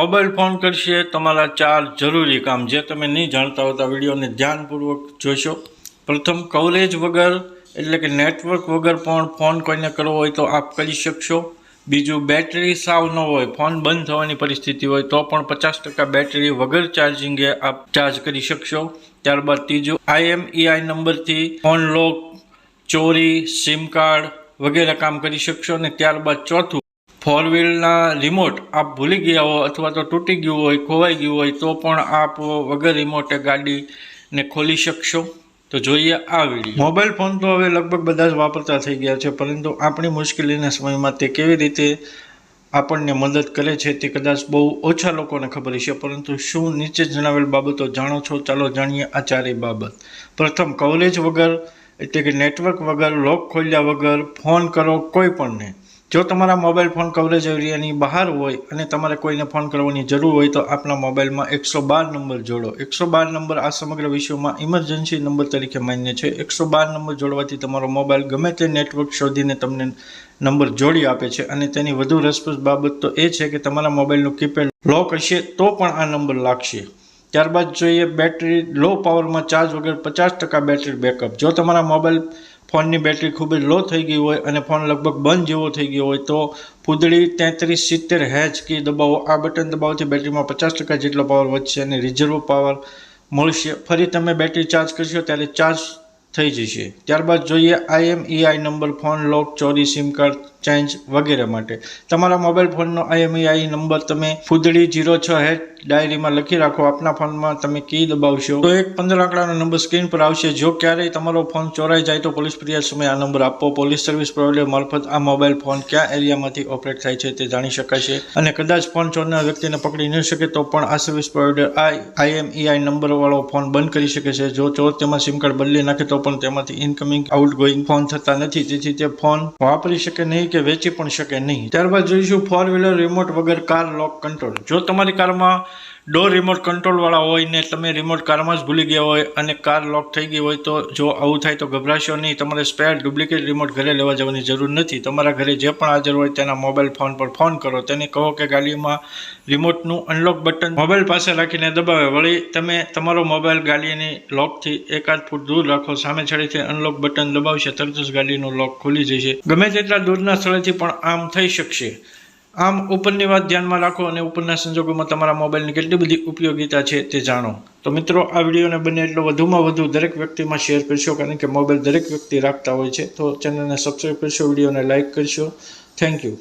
Mobile phone કરશે, તમારા ચાર જરૂરી કામ જે તમે નહીં જાણતા હોતા, વિડીયોને ધ્યાનપૂર્વક જોશો. પ્રથમ કવરેજ વગર, એટલે કે નેટવર્ક વગર પણ ફોન કોઈને કરવો હોય તો આપ કરી શકશો. બીજું બેટરી સાવ ન હોય, ફોન બંધ થવાની પરિસ્થિતિ હોય તો પણ પચાસ ટકા બેટરી વગર ચાર્જિંગે આપ ચાર્જ કરી શકશો. ત્યારબાદ ત્રીજું આઈએમઈઆઈ નંબરથી ફોન લોક ચોરી સિમ કાર્ડ વગેરે કામ કરી શકશો. અને ત્યારબાદ ચોથું ફોર વ્હીલના રિમોટ આપ ભૂલી ગયા હો અથવા તો તૂટી ગયું હોય, ખોવાઈ ગયું હોય, તો પણ આપ વગર રિમોટે ગાડીને ખોલી શકશો. તો જોઈએ આ વીડિયો. મોબાઈલ ફોન તો હવે લગભગ બધા જ વાપરતા થઈ ગયા છે, પરંતુ આપણી મુશ્કેલીના સમયમાં તે કેવી રીતે આપણને મદદ કરે છે તે કદાચ બહુ ઓછા લોકોને ખબર છે પરંતુ શું નીચે જણાવેલ બાબતો જાણો છો? ચાલો જાણીએ આ ચારેય બાબત. પ્રથમ, કવરેજ વગર એટલે કે નેટવર્ક વગર, લોક ખોલ્યા વગર ફોન કરો કોઈ પણને જો તમારા મોબાઈલ ફોન કવરેજ એરિયાની બહાર હોય અને તમારે કોઈને ફોન કરવાની જરૂર હોય, તો આપના મોબાઈલમાં એકસો બાર નંબર જોડો. એકસો બાર નંબર આ સમગ્ર વિશ્વમાં ઇમરજન્સી નંબર તરીકે માન્ય છે. એકસો બાર નંબર જોડવાથી તમારો મોબાઈલ ગમે તે નેટવર્ક શોધીને તમને નંબર જોડી આપે છે. અને તેની વધુ રસપ્રદ બાબત તો એ છે કે તમારા મોબાઈલનું કીપેડ લોક હશે તો પણ આ નંબર લાગશે. ત્યારબાદ જોઈએ બેટરી લો પાવરમાં ચાર્જ વગર પચાસ ટકા બેટરી બેકઅપ. જો તમારા મોબાઈલ ફોનની બેટરી ખૂબ જ લો થઈ ગઈ હોય અને ફોન લગભગ બંધ જેવો થઈ ગયો હોય, તો ફૂદડી તેત્રીસ સિત્તેર હેચ કી દબાવો. આ બટન દબાવવાથી બેટરીમાં પચાસ ટકા જેટલો પાવર વધશે અને રિઝર્વ પાવર મળશે. ફરી તમે બેટરી ચાર્જ કરશો ત્યારે ચાર્જ થઈ જશે. ત્યારબાદ જોઈએ આઈએમઈઆઈ નંબર, ફોન લોક, ચોરી સિમ કાર્ડ ચેન્જ વગેરે માટે. તમારા મોબાઈલ ફોનનો આઈએમઈઆઈ નંબર તમે ફૂદડી જીરો છ હેચ ડાયરીમાં લખી રાખો. આપના ફોનમાં તમે કી દબાવશો. તો એક પંદર આંકડાનો નંબર સ્ક્રીન પર આવશે. જો ક્યારેય તમારો ફોન ચોરાઈ જાય તો પોલીસ ફરિયાદ સમયે આ નંબર આપો પોલીસ સર્વિસ પ્રોવાઈડર મારફત આ મોબાઈલ ફોન ક્યાં એરિયામાંથી ઓપરેટ થાય છે તે જાણી શકાશે. અને કદાચ ફોન ચોરનાર વ્યક્તિને પકડી ન શકે તો પણ આ સર્વિસ પ્રોવાઈડર આ આઈએમઈઆઈ નંબરવાળો ફોન બંધ કરી શકે છે. જો ચોર તેમાં સિમ કાર્ડ બદલી નાખે તો પણ તેમાંથી ઇનકમિંગ આઉટગોઈંગ ફોન થતા નથી. તેથી તે ફોન વાપરી શકે નહીં કે વેચી પણ શકે નહીં. ત્યારબાદ જોઈશું ફોર વ્હીલર રિમોટ વગર કાર લોક કંટ્રોલ જો તમારી કારમાં ડોર રિમોટ કંટ્રોલવાળા હોય ને તમે રિમોટ કારમાં જ ભૂલી ગયા હોય અને કાર લોક થઈ ગઈ હોય તો જો આવું થાય તો ગભરાશો નહીં. તમારે સ્પેર ડુપ્લિકેટ રિમોટ ઘરે લેવા જવાની જરૂર નથી. તમારા ઘરે જે પણ હાજર હોય તેના મોબાઈલ ફોન પર ફોન કરો. તેને કહો કે ગાડીમાં રિમોટનું અનલોક બટન મોબાઈલ પાસે રાખીને દબાવે. વળી તમે તમારો મોબાઈલ ગાડીની લોકથી એકાદ ફૂટ દૂર રાખો સામે છેડેથી અનલોક બટન દબાવશે તરત જ ગાડીનું લોક ખુલી જશે. ગમે તેટલા દૂરના સ્થળેથી પણ આમ થઈ શકશે. આમ ઉપરની વાત ધ્યાનમાં રાખો અને ઉપરના સંજોગોમાં તમારા મોબાઈલની કેટલી બધી ઉપયોગિતા છે તે જાણો. તો મિત્રો, આ વિડીયોને બને એટલો વધુમાં વધુ દરેક વ્યક્તિમાં શેર કરશો, કારણ કે મોબાઈલ દરેક વ્યક્તિ રાખતા હોય છે. તો ચેનલને સબસ્ક્રાઈબ કરશો, વિડીયોને લાઇક કરશો. Thank you